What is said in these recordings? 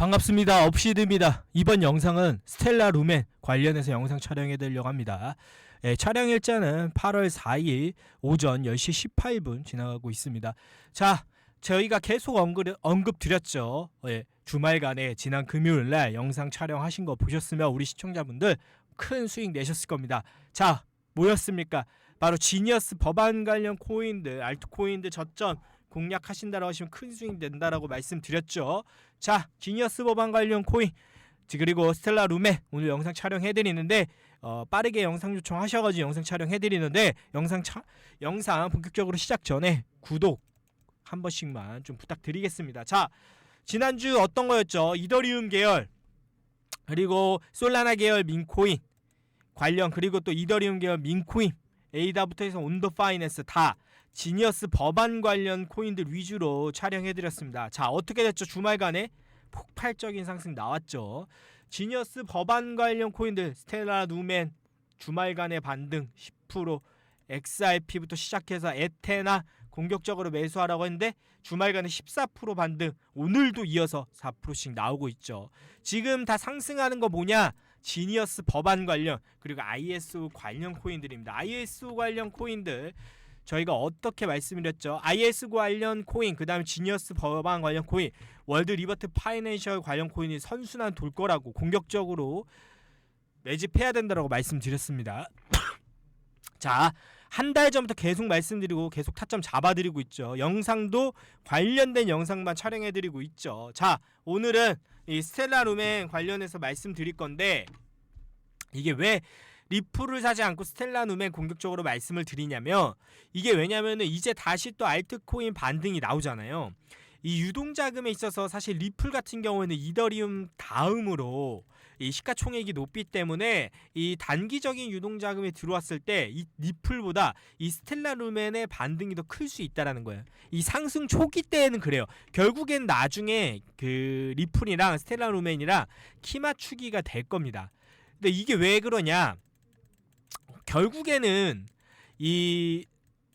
반갑습니다. 업시드입니다. 이번 영상은 스텔라 루멘 관련해서 영상 촬영해 드리려고 합니다. 예, 촬영 일자는 8월 4일 오전 10시 18분 지나가고 있습니다. 자, 저희가 계속 언급, 언급 드렸죠. 예, 주말간에 지난 금요일 날 영상 촬영하신 거 보셨으면 우리 시청자분들 큰 수익 내셨을 겁니다. 자, 뭐였습니까? 바로 지니어스 법안 관련 코인들, 알트코인들 저점 공략하신다라고 하시면 큰 수익 낸다라고 말씀드렸죠. 자, 지니어스 법안 관련 코인 지- 그리고 스텔라 룸에 오늘 영상 촬영해드리는데 어, 빠르게 영상 요청하셔가지고 영상 촬영해드리는데 영상 차, 영상 본격적으로 시작 전에 구독 한 번씩만 좀 부탁드리겠습니다. 자, 지난주 어떤 거였죠? 이더리움 계열 그리고 솔라나 계열 민코인 관련 그리고 또 이더리움 계열 민코인 에이다부터 해서 온더 파이낸스 다 지니어스 법안 관련 코인들 위주로 촬영해드렸습니다. 자 어떻게 됐죠? 주말간에 폭발적인 상승 나왔죠. 지니어스 법안 관련 코인들 스텔라 누멘 주말간의 반등 10% XRP부터 시작해서 에테나 공격적으로 매수하라고 했는데 주말간에 14% 반등 오늘도 이어서 4%씩 나오고 있죠. 지금 다 상승하는 거 뭐냐? 지니어스 법안 관련 그리고 ISO 관련 코인들입니다. ISO 관련 코인들 저희가 어떻게 말씀드렸죠? IS 관련 코인, 그 다음에 지니어스 법안 관련 코인, 월드 리버트 파이낸셜 관련 코인이 선순환 돌 거라고 공격적으로 매집해야 된다라고 말씀드렸습니다. 자, 한 달 전부터 계속 말씀드리고 계속 타점 잡아드리고 있죠. 영상도 관련된 영상만 촬영해드리고 있죠. 자, 오늘은 이 스텔라 루멘 관련해서 말씀드릴 건데 이게 왜 리플을 사지 않고 스텔라 누멘 공격적으로 말씀을 드리냐면 이게 왜냐면은 이제 다시 또 알트코인 반등이 나오잖아요. 이 유동 자금에 있어서 사실 리플 같은 경우에는 이더리움 다음으로 이 시가총액이 높기 때문에 이 단기적인 유동 자금이 들어왔을 때 이 리플보다 이 스텔라 루멘의 반등이 더 클 수 있다라는 거예요. 이 상승 초기 때에는 그래요. 결국엔 나중에 그 리플이랑 스텔라 루멘이랑 키 맞추기가 될 겁니다. 근데 이게 왜 그러냐? 결국에는 이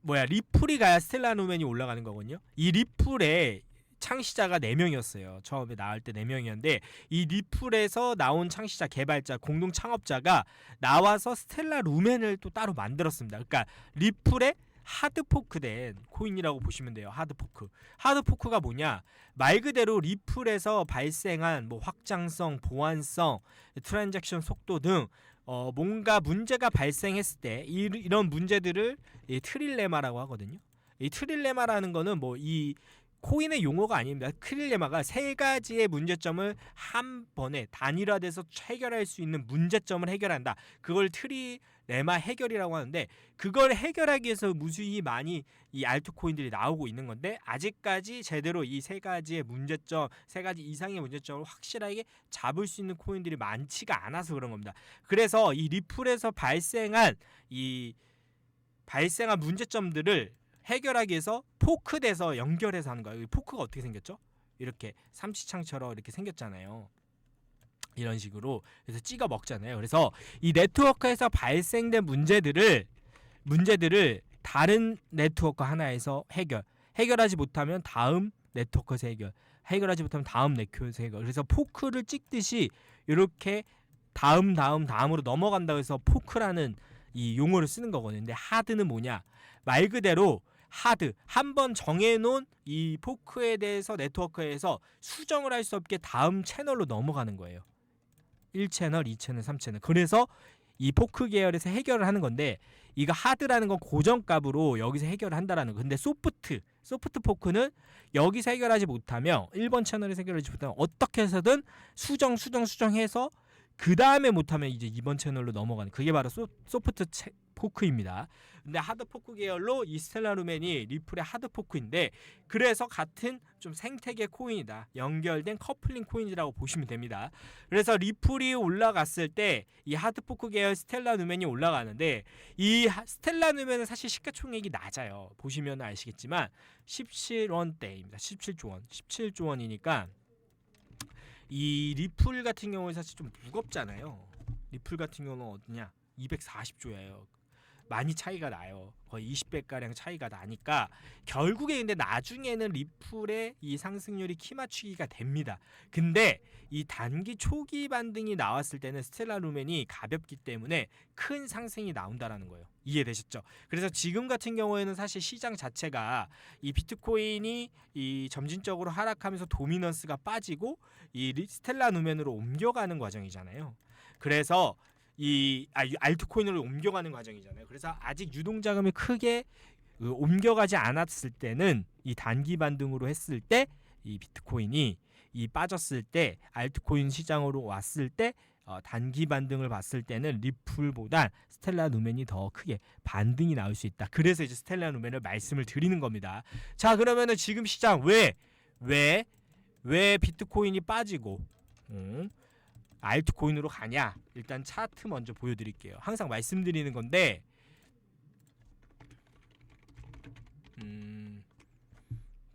뭐야 리플이 가야 스텔라 노맨이 올라가는 거거든요. 이 리플의 창시자가 4명이었어요. 처음에 나올 때 4명이었는데 이 리플에서 나온 창시자 개발자 공동 창업자가 나와서 스텔라 루멘을 또 따로 만들었습니다. 그러니까 리플의 하드포크된 코인이라고 보시면 돼요. 하드포크. 하드포크가 뭐냐? 말 그대로 리플에서 발생한 뭐 확장성, 보안성, 트랜잭션 속도 등 어, 뭔가 문제가 발생했을 때 이, 이런 문제들을 이 트릴레마라고 하거든요. 이 트릴레마라는 거는 뭐 이 코인의 용어가 아닙니다. 트릴레마가 세 가지의 문제점을 한 번에 단일화돼서 해결할 수 있는 문제점을 해결한다. 그걸 트릴레마 해결이라고 하는데 그걸 해결하기 위해서 무수히 많이 이 알트코인들이 나오고 있는 건데 아직까지 제대로 이 세 가지의 문제점, 세 가지 이상의 문제점을 확실하게 잡을 수 있는 코인들이 많지가 않아서 그런 겁니다. 그래서 이 리플에서 발생한 이 발생한 문제점들을 해결하기 위해서 포크 돼서 연결해서 하는 거예요. 이 포크가 어떻게 생겼죠? 이렇게 삼치창처럼 이렇게 생겼잖아요. 이런 식으로 그래서 찍어 먹잖아요. 그래서 이 네트워크에서 발생된 문제들을 문제들을 다른 네트워크 하나에서 해결 해결하지 못하면 다음 네트워크에서 해결 해결하지 못하면 다음 네트워크에서 해결 그래서 포크를 찍듯이 이렇게 다음 다음 다음으로 넘어간다고 해서 포크라는 이 용어를 쓰는 거거든요. 근데 하드는 뭐냐? 말 그대로 하드 한 번 정해놓은 이 포크에 대해서 네트워크에서 수정을 할 수 없게 다음 채널로 넘어가는 거예요. 1채널, 2채널, 3채널. 그래서 이 포크 계열에서 해결을 하는 건데 이거 하드라는 건 고정값으로 여기서 해결을 한다라는 거. 근데 소프트, 소프트 포크는 여기서 해결하지 못하면 1번 채널에서 해결하지 못하면 어떻게 해서든 수정, 수정, 수정해서 그 다음에 못하면 이제 2번 채널로 넘어가는 그게 바로 소, 소프트 채, 포크입니다. 근데 하드 포크 계열로 이 스텔라 루멘이 리플의 하드 포크인데 그래서 같은 좀 생태계 코인이다. 연결된 커플링 코인이라고 보시면 됩니다. 그래서 리플이 올라갔을 때 이 하드 포크 계열 스텔라 누멘이 올라가는데 이 하- 스텔라 누멘은 사실 시가총액이 낮아요. 보시면 아시겠지만 17원대입니다. 17조 원. 17조 원이니까 이 리플 같은 경우는 사실 좀 무겁잖아요. 리플 같은 경우는 어디냐? 240조예요. 많이 차이가 나요. 거의 20배 가량 차이가 나니까 결국에 근데 나중에는 리플의 이 상승률이 키 맞추기가 됩니다. 근데 이 단기 초기 반등이 나왔을 때는 스텔라 루멘이 가볍기 때문에 큰 상승이 나온다라는 거예요. 이해되셨죠? 그래서 지금 같은 경우에는 사실 시장 자체가 이 비트코인이 이 점진적으로 하락하면서 도미넌스가 빠지고 이 리- 스텔라 누멘으로 옮겨가는 과정이잖아요. 그래서 이 아, 이 알트코인으로 옮겨가는 과정이잖아요. 그래서 아직 유동 자금이 크게 그 옮겨가지 않았을 때는 이 단기 반등으로 했을 때 이 비트코인이 이 빠졌을 때 알트코인 시장으로 왔을 때 어, 단기 반등을 봤을 때는 리플보다 스텔라 누멘이 더 크게 반등이 나올 수 있다. 그래서 이제 스텔라 누멘을 말씀을 드리는 겁니다. 자 그러면은 지금 시장 왜 왜, 왜 비트코인이 빠지고 음, 알트코인으로 가냐? 일단 차트 먼저 보여드릴게요. 항상 말씀드리는 건데, 음,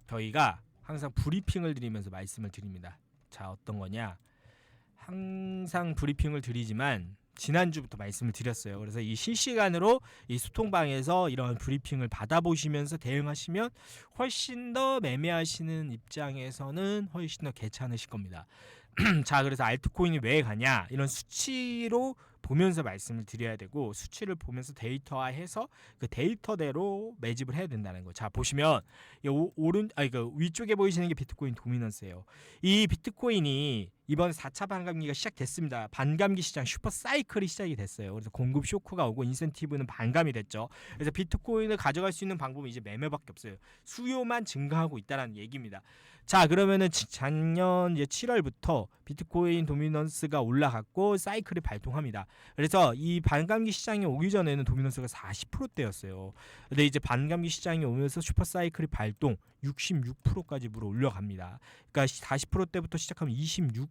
저희가 항상 브리핑을 드리면서 말씀을 드립니다. 자, 어떤 거냐? 항상 브리핑을 드리지만 지난주부터 말씀을 드렸어요. 그래서 이 실시간으로 이 소통방에서 이런 브리핑을 받아보시면서 대응하시면 훨씬 더 매매하시는 입장에서는 훨씬 더 괜찮으실 겁니다. 자, 그래서 알트코인이 왜 가냐? 이런 수치로 보면서 말씀을 드려야 되고 수치를 보면서 데이터화해서 그 데이터대로 매집을 해야 된다는 거. 자, 보시면 이 오, 오른 아니 그 위쪽에 보이시는 게 비트코인 도미넌스예요. 이 비트코인이 이번 4차 반감기가 시작됐습니다. 반감기 시장 슈퍼 사이클이 시작이 됐어요. 그래서 공급 쇼크가 오고 인센티브는 반감이 됐죠. 그래서 비트코인을 가져갈 수 있는 방법은 이제 매매밖에 없어요. 수요만 증가하고 있다라는 얘기입니다. 자, 그러면은 지- 작년 이제 7월부터 비트코인 도미넌스가 올라갔고 사이클이 발동합니다. 그래서 이 반감기 시장이 오기 전에는 도미넌스가 40%대였어요. 근데 이제 반감기 시장이 오면서 슈퍼 사이클이 발동 66%까지 물어 올라갑니다. 그러니까 40%대부터 시작하면 26%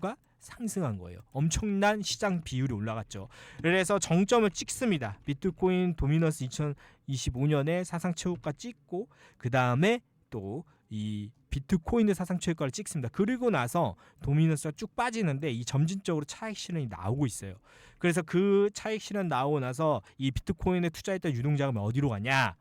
가 상승한 거예요. 엄청난 시장 비율이 올라갔죠. 그래서 정점을 찍습니다. 비트코인 도미넌스 2025년에 사상 최고가 찍고 그 다음에 또 이 비트코인의 사상 최고가를 찍습니다. 그리고 나서 도미넌스가 쭉 빠지는데 이 점진적으로 차익 실현이 나오고 있어요. 그래서 그 차익 실현 나오고 나서 이 비트코인에 투자했던 유동자금이 어디로 가냐?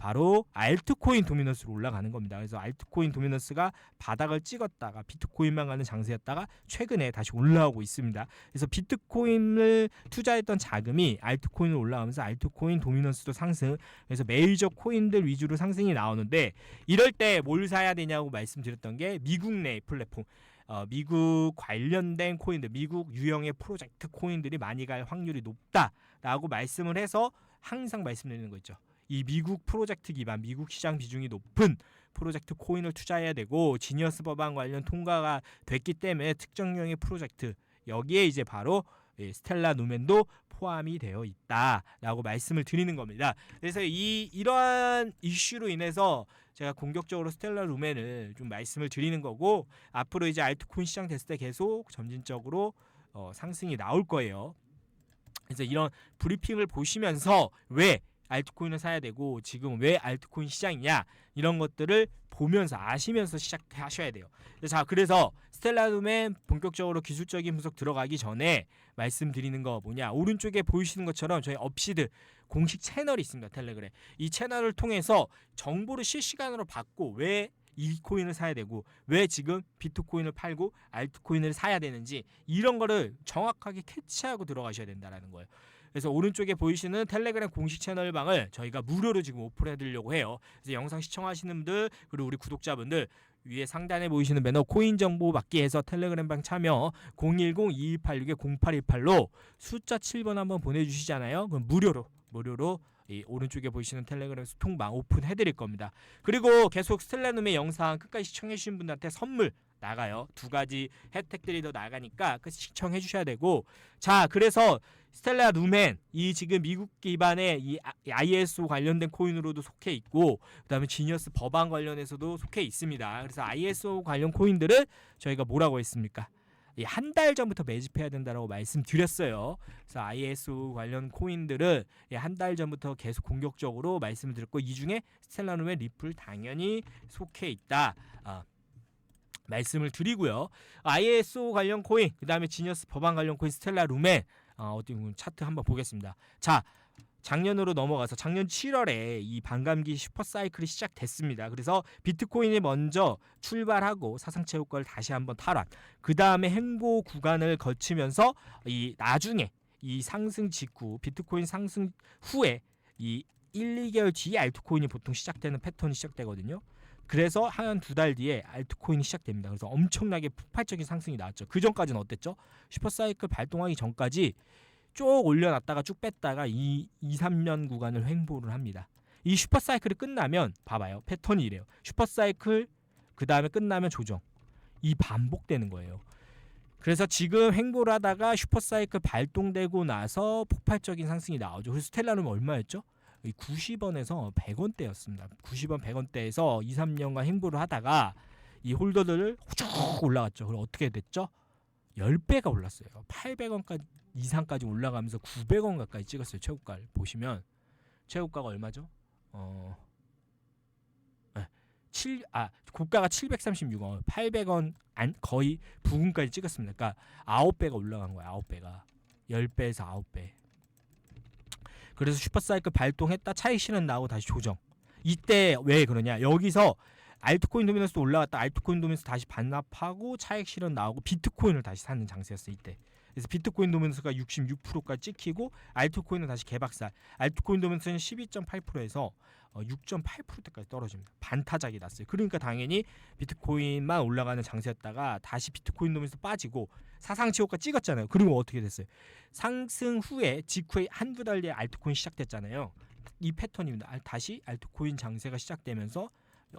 바로 알트코인 도미넌스로 올라가는 겁니다. 그래서 알트코인 도미넌스가 바닥을 찍었다가 비트코인만 가는 장세였다가 최근에 다시 올라오고 있습니다. 그래서 비트코인을 투자했던 자금이 알트코인으로 올라가면서 알트코인 도미넌스도 상승. 그래서 메이저 코인들 위주로 상승이 나오는데 이럴 때 뭘 사야 되냐고 말씀드렸던 게 미국 내 플랫폼. 어, 미국 관련된 코인들, 미국 유형의 프로젝트 코인들이 많이 갈 확률이 높다라고 말씀을 해서 항상 말씀드리는 거 있죠. 이 미국 프로젝트 기반, 미국 시장 비중이 높은 프로젝트 코인을 투자해야 되고 지니어스 법안 관련 통과가 됐기 때문에 특정형의 프로젝트 여기에 이제 바로 이 스텔라 누멘도 포함이 되어 있다라고 말씀을 드리는 겁니다. 그래서 이 이러한 이슈로 인해서 제가 공격적으로 스텔라 루멘을 좀 말씀을 드리는 거고 앞으로 이제 알트코인 시장 됐을 때 계속 점진적으로 어, 상승이 나올 거예요. 그래서 이런 브리핑을 보시면서 왜 알트코인을 사야 되고 지금 왜 알트코인 시장이냐 이런 것들을 보면서 아시면서 시작하셔야 돼요. 자 그래서 스텔라룸의 본격적으로 기술적인 분석 들어가기 전에 말씀드리는 거 뭐냐 오른쪽에 보이시는 것처럼 저희 업시드 공식 채널이 있습니다 텔레그램 이 채널을 통해서 정보를 실시간으로 받고 왜 이 코인을 사야 되고 왜 지금 비트코인을 팔고 알트코인을 사야 되는지 이런 거를 정확하게 캐치하고 들어가셔야 된다라는 거예요. 그래서 오른쪽에 보이시는 텔레그램 공식 채널 방을 저희가 무료로 지금 오픈해 드리려고 해요. 그래서 영상 시청하시는 분들 그리고 우리 구독자분들 위에 상단에 보이시는 배너 코인 정보 받기 해서 텔레그램 방 참여 010-2286-0818로 숫자 7번 한번 보내주시잖아요. 그럼 무료로 무료로 이 오른쪽에 보이시는 텔레그램 소통방 오픈해 드릴 겁니다. 그리고 계속 스텔라눔의 영상 끝까지 시청해 주신 분들한테 선물 나가요. 두 가지 혜택들이 더 나가니까 그 시청해 주셔야 되고 자 그래서 스텔라 루멘 이 지금 미국 기반의 이 아- ISO 관련된 코인으로도 속해 있고 그다음에 지니어스 법안 관련해서도 속해 있습니다. 그래서 ISO 관련 코인들은 저희가 뭐라고 했습니까? 한달 전부터 매집해야 된다라고 말씀드렸어요. 그래서 ISO 관련 코인들은 한달 전부터 계속 공격적으로 말씀을 드렸고 이 중에 스텔라룸의 리플 당연히 속해 있다. 아, 말씀을 드리고요. ISO 관련 코인, 그 다음에 지니어스 법안 관련 코인 스텔라 룸에 어, 어디 보면 차트 한번 보겠습니다. 자, 작년으로 넘어가서 작년 7월에 이 반감기 슈퍼 사이클이 시작됐습니다. 그래서 비트코인이 먼저 출발하고 사상체 효과를 다시 한번 탈환. 그 다음에 행보 구간을 거치면서 이 나중에 이 상승 직후 비트코인 상승 후에 이 1, 2개월 뒤에 알트코인이 보통 시작되는 패턴이 시작되거든요. 그래서 한 두 달 뒤에 알트코인이 시작됩니다. 그래서 엄청나게 폭발적인 상승이 나왔죠. 그 전까지는 어땠죠? 슈퍼사이클 발동하기 전까지 쭉 올려놨다가 쭉 뺐다가 이 2, 3년 구간을 횡보를 합니다. 이 슈퍼사이클이 끝나면 봐봐요. 패턴이 이래요. 슈퍼사이클 그 다음에 끝나면 조정. 이 반복되는 거예요. 그래서 지금 횡보를 하다가 슈퍼사이클 발동되고 나서 폭발적인 상승이 나오죠. 그래서 스텔라는 얼마였죠? 90원에서 100원대였습니다. 90원, 100원대에서 2, 3년간 행보를 하다가 이 홀더들을 쭉 올라갔죠. 그럼 어떻게 됐죠? 10배가 올랐어요. 800원까지 이상까지 올라가면서 900원 가까이 찍었어요. 최고가를 보시면 최고가가 얼마죠? 어. 네. 7, 아, 고가가 736원, 800원 안 거의 부근까지 찍었습니다. 그러니까 9배가 올라간 거야. 9배가. 10배에서 9배. 그래서 슈퍼사이클 발동했다 차익 실현 나오고 다시 조정. 이때 왜 그러냐? 여기서 알트코인 도미넌스도 올라갔다 알트코인 도미넌스 다시 반납하고 차익 실현 나오고 비트코인을 다시 사는 장세였어 이때. 그래서 비트코인 도미넌스가 66%까지 찍히고 알트코인은 다시 개박살. 알트코인 도미넌스는 12.8%에서 어, 6.8%대까지 떨어집니다. 반타작이 났어요. 그러니까 당연히 비트코인만 올라가는 장세였다가 다시 비트코인 도미넌스 빠지고 사상치 효과 찍었잖아요. 그리고 어떻게 됐어요? 상승 후에 직후에 한두 달 뒤에 알트코인 시작됐잖아요. 이 패턴입니다. 알- 다시 알트코인 장세가 시작되면서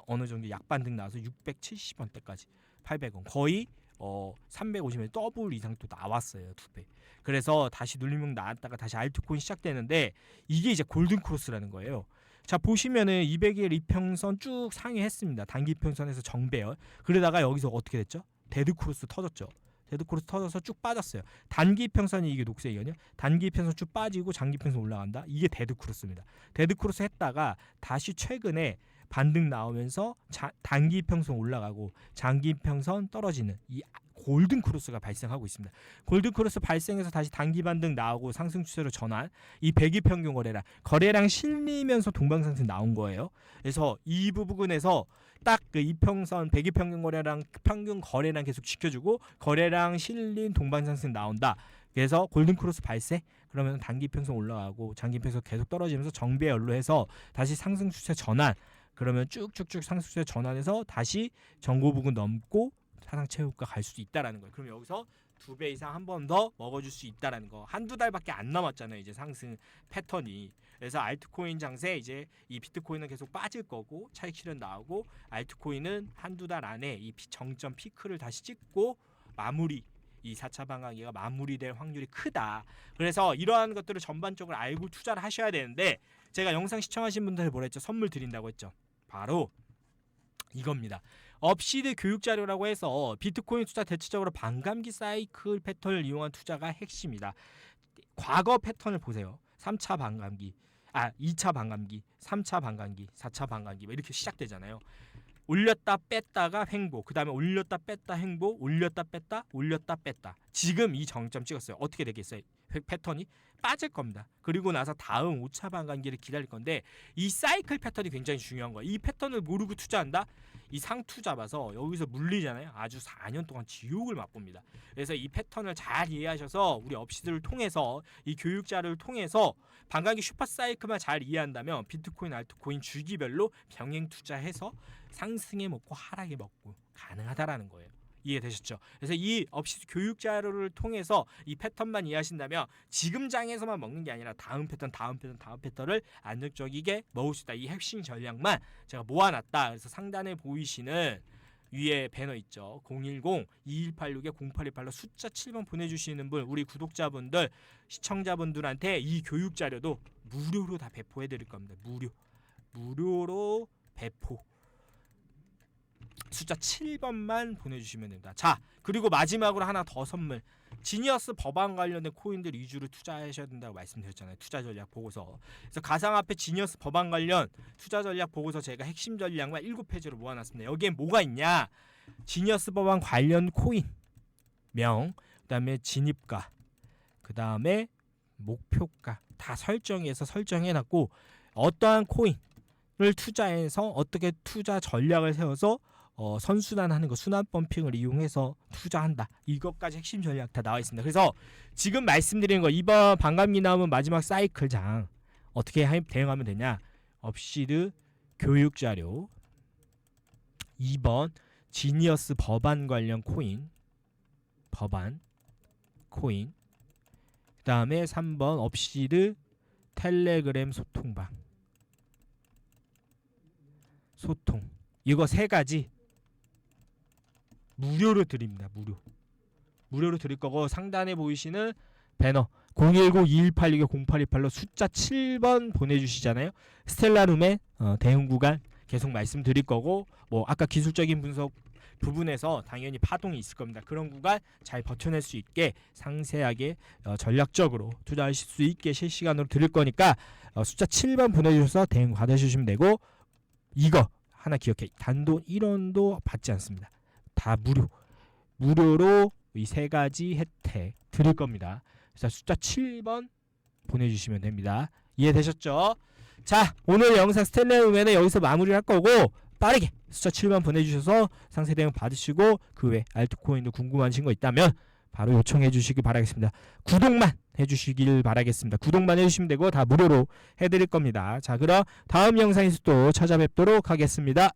어느 정도 약반등 나와서 670원대까지 800원 거의 어 350원 더블 이상 또 나왔어요 두 배. 그래서 다시 눌림목 나왔다가 다시 알트코인 시작되는데 이게 이제 골든 크로스라는 거예요. 자 보시면은 200일 이평선 쭉 상회했습니다. 단기 평선에서 정배열. 그러다가 여기서 어떻게 됐죠? 데드 크로스 터졌죠. 데드 크로스 터져서 쭉 빠졌어요. 단기 평선이 이게 녹색이거든요. 단기 평선 쭉 빠지고 장기 평선 올라간다. 이게 데드 크로스입니다. 데드 크로스 했다가 다시 최근에 반등 나오면서 자, 단기 평선 올라가고 장기 평선 떨어지는 이 골든 크로스가 발생하고 있습니다. 골든 크로스 발생해서 다시 단기 반등 나오고 상승 추세로 전환. 이 백이 평균 거래량 거래량 실리면서 동방 상승 나온 거예요. 그래서 이 부분에서 딱 그 이평선 백이 평균 거래량 평균 거래량 계속 지켜주고 거래량 실린 동방 상승 나온다. 그래서 골든 크로스 발생 그러면 단기 평선 올라가고 장기 평선 계속 떨어지면서 정배 연로해서 다시 상승 추세 전환 그러면 쭉쭉쭉 상승 추세 전환해서 다시 전고 부근 넘고 사상 체육가 갈 수도 있다라는 거예요. 그럼 여기서 두 배 이상 한 번 더 먹어줄 수 있다라는 거. 한두 달밖에 안 남았잖아요. 이제 상승 패턴이. 그래서 알트코인 장세 이제 이 비트코인은 계속 빠질 거고 차익 실현 나오고 알트코인은 한두 달 안에 이 피- 정점 피크를 다시 찍고 마무리 이 4차 방황기가 마무리될 확률이 크다. 그래서 이러한 것들을 전반적으로 알고 투자를 하셔야 되는데 제가 영상 시청하신 분들 뭐라 했죠? 선물 드린다고 했죠. 바로 이겁니다. 업시드 교육 자료라고 해서 비트코인 투자 대체적으로 반감기 사이클 패턴을 이용한 투자가 핵심이다. 과거 패턴을 보세요. 3차 반감기, 아 2차 반감기, 3차 반감기, 4차 반감기 뭐 이렇게 시작되잖아요. 올렸다 뺐다가 횡보, 그 다음에 올렸다 뺐다 횡보, 올렸다 뺐다, 올렸다 뺐다. 지금 이 정점 찍었어요. 어떻게 되겠어요? 패- 패턴이 빠질 겁니다. 그리고 나서 다음 5차 반감기를 기다릴 건데 이 사이클 패턴이 굉장히 중요한 거예요. 이 패턴을 모르고 투자한다? 이 상투 잡아서 여기서 물리잖아요. 아주 4년 동안 지옥을 맛봅니다. 그래서 이 패턴을 잘 이해하셔서 우리 업시들을 통해서 이 교육 자료를 통해서 반감기 슈퍼 사이클만 잘 이해한다면 비트코인, 알트코인 주기별로 병행 투자해서 상승에 먹고 하락에 먹고 가능하다라는 거예요. 이해되셨죠? 그래서 이 업시 교육 자료를 통해서 이 패턴만 이해하신다면 지금 장에서만 먹는 게 아니라 다음 패턴, 다음 패턴, 다음 패턴을 안정적이게 먹을 수 있다. 이 핵심 전략만 제가 모아놨다. 그래서 상단에 보이시는 위에 배너 있죠. 010-2186-0828로 숫자 7번 보내주시는 분, 우리 구독자분들, 시청자분들한테 이 교육 자료도 무료로 다 배포해 드릴 겁니다. 무료. 무료로 배포. 숫자 7번만 보내주시면 됩니다. 자, 그리고 마지막으로 하나 더 선물. 지니어스 법안 관련된 코인들 위주로 투자하셔야 된다고 말씀드렸잖아요. 투자 전략 보고서. 그래서 가상화폐 지니어스 법안 관련 투자 전략 보고서 제가 핵심 전략만 7페이지로 모아놨습니다. 여기에 뭐가 있냐? 지니어스 법안 관련 코인 명, 그다음에 진입가, 그다음에 목표가 다 설정해서 설정해놨고 어떠한 코인 을 투자해서 어떻게 투자 전략을 세워서 어, 선순환하는 거 순환 펌핑을 이용해서 투자한다. 이것까지 핵심 전략 다 나와 있습니다. 그래서 지금 말씀드리는 거 이번 반감기 나오면 마지막 사이클장 어떻게 하- 대응하면 되냐? 업시드 교육 자료 2번 지니어스 법안 관련 코인 법안 코인 그 다음에 3번 업시드 텔레그램 소통방 소통 이거 세 가지 무료로 드립니다. 무료. 무료로 드릴 거고 상단에 보이시는 배너 010-2186-0828로 숫자 7번 보내주시잖아요. 스텔라룸의 어, 대응 구간 계속 말씀드릴 거고 뭐 아까 기술적인 분석 부분에서 당연히 파동이 있을 겁니다. 그런 구간 잘 버텨낼 수 있게 상세하게 어, 전략적으로 투자하실 수 있게 실시간으로 드릴 거니까 어, 숫자 7번 보내주셔서 대응 받아주시면 되고 이거 하나 기억해 단돈 1원도 받지 않습니다. 다 무료 무료로 이 세 가지 혜택 드릴 겁니다. 그래서 숫자 7번 보내주시면 됩니다. 이해되셨죠? 자 오늘 영상 스탠레우맨은 여기서 마무리를 할 거고 빠르게 숫자 7번 보내주셔서 상세 대응 받으시고 그 외 알트코인도 궁금하신 거 있다면 바로 요청해 주시기 바라겠습니다. 구독만 해주시길 바라겠습니다. 구독만 해주시면 되고 다 무료로 해드릴 겁니다. 자 그럼 다음 영상에서 또 찾아뵙도록 하겠습니다.